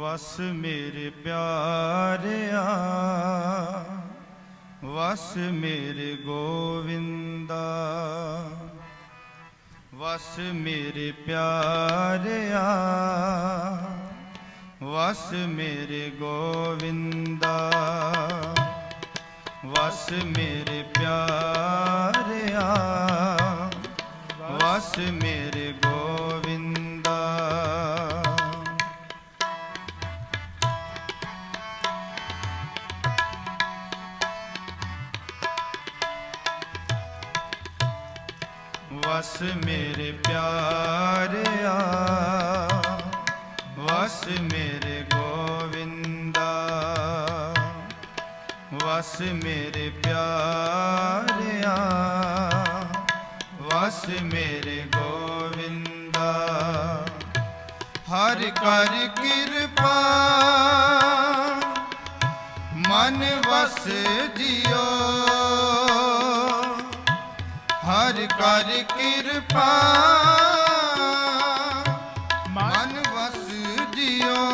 ਵਸ ਮੇਰੇ ਪਿਆਰਿਆ, ਵਸ ਮੇਰੇ ਗੋਵਿੰਦਾ, ਵਸ ਮੇਰੇ ਪਿਆਰਿਆ, ਵਸ ਮੇਰੇ ਗੋਵਿੰਦਾ, ਵਸ ਮੇਰੇ ਪਿਆਰਿਆ, ਵਸ ਮੇਰੇ ਵਸ ਮੇਰੇ ਪਿਆਰਿਆ, ਵਸ ਮੇਰੇ ਗੋਵਿੰਦਾ, ਵਸ ਮੇਰੇ ਪਿਆਰਿਆ, ਵਸ ਮੇਰੇ ਗੋਵਿੰਦਾ। ਹਰ ਕਰ ਕਿਰਪਾ, ਮਨ ਵਸ ਜਿਓ ਹਰ ਕਰ ਕਿਰਪਾ। ਮਨ ਵਸ ਜਿਓ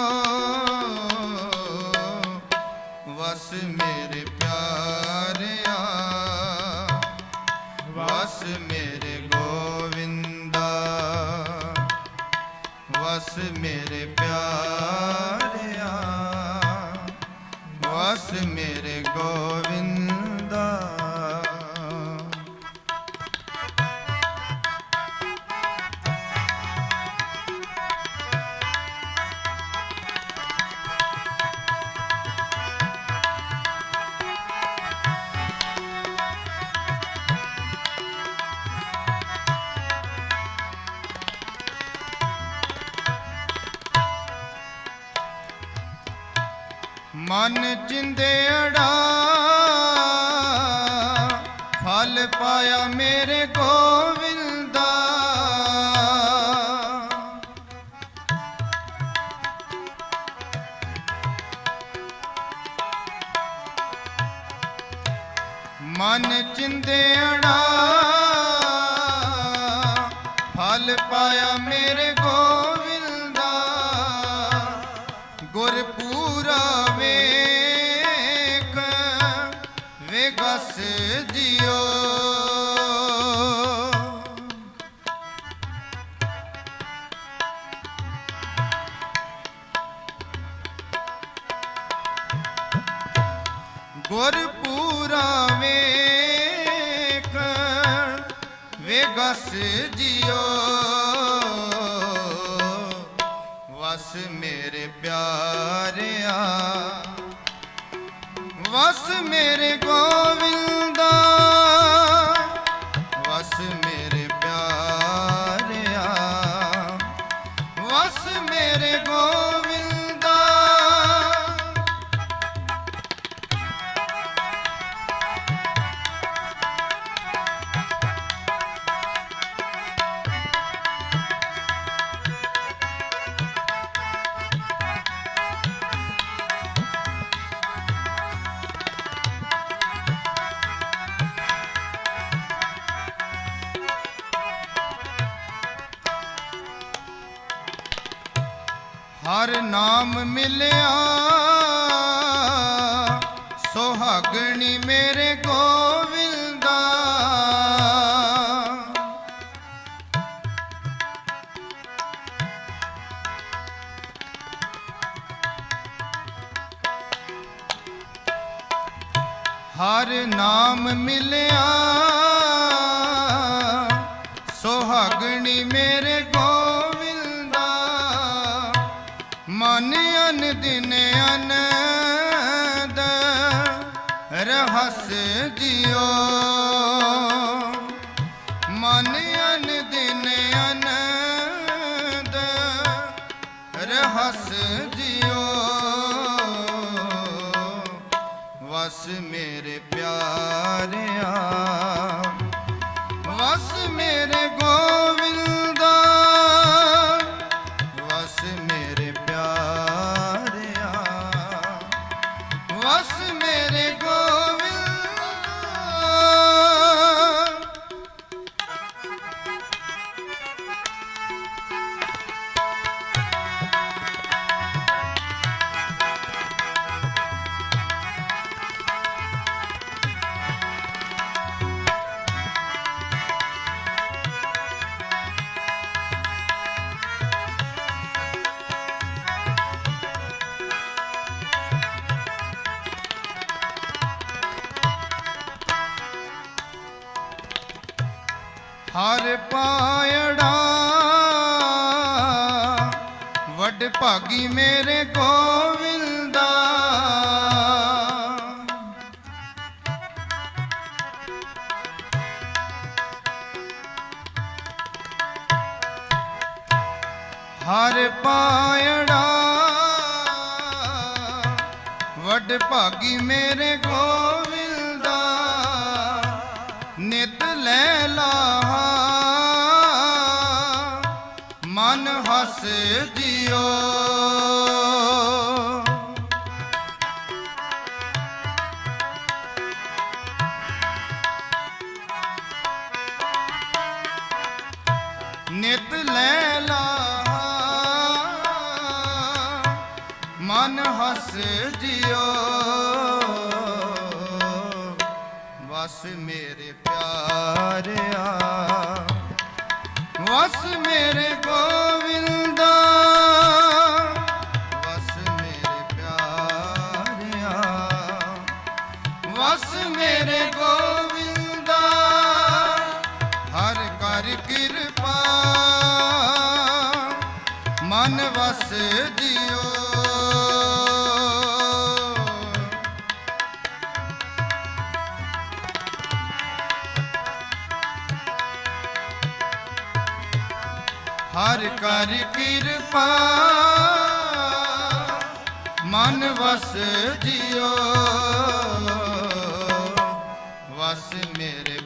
ਵਸ ਮੇਰੇ ਪਿਆਰਿਆ। ਵਸ ਮੇਰੇ ਗੋਵਿੰਦਾ। ਵਸ ਮੇਰੇ ਪਿਆਰਿਆ। ਵਸ ਮੇਰੇ ਗੋਵਿੰਦਾ ਮਨ ਚਿੰਦੇੜਾ ਫਲ ਪਾਇਆ ਮੇਰੇ ਗੋਵਿੰਦਾ। ਮਨ ਚਿੰਦੇੜਾ ਫਲ ਪਾਇਆ ਮੇਰੇ ਜਿਓ ਗੁਰਪੂਰਾ ਵੇਖ ਵਿਗਸ ਜੀਓ ਵਸ ਮੇਰੇ ਪਿਆਰਿਆ। ਵਸ ਮੇਰੇ ਹਰ ਨਾਮ ਮਿਲਿਆ। ਸੁਹਾਗਣੀ ਮੇਰੇ ਗੋਵਿੰਦਾ। ਹਰ ਨਾਮ ਮਿਲਿਆ। ਸੁਹਾਗਣੀ ਮੇਰੇ ਦਿਨ ਅਨੰਦ ਰਹਸ ਜਿਓ ਮਨ ਅਨ ਦਿਨ ਅਨੰਦ ਰਹਸ ਜਿਓ ਵਸ ਮੇਰੇ ਪਿਆਰਿਆ, ਵਸ ਮੇਰੇ ਗੋ ਹਰ ਪਾਇੜਾ ਵੱਡ ਭਾਗੀ ਮੇਰੇ ਗੋਵਿੰਦਾ। ਹਰ ਪਾਇੜਾ ਵੱਡ ਭਾਗੀ ਮੇਰੇ ਗੋਵਿੰਦਾ। ਨਿਤ ਮਨ ਹੱਸ ਜਿਓ। ਨਿਤ ਲੈ ਲਾਹਾ ਮਨ ਹੱਸ ਜਿਓ। ਵਸ ਮੇਰੇ ਪਿਆਰਿਆ, ਵਸ ਮੇਰੇ ਗੋਵਿੰਦਾ, ਵਸ ਮੇਰੇ ਪਿਆਰਿਆ, ਵਸ ਮੇਰੇ ਗੋਵਿੰਦਾ, ਹਰ ਕਰ ਕਿਰਪਾ, ਮਨ ਵਸ ਜਿਓ ਹਰ ਕਰ ਕਿਰਪਾ। ਮਨ ਵਸ ਜਿਓ ਵਸ ਮੇਰੇ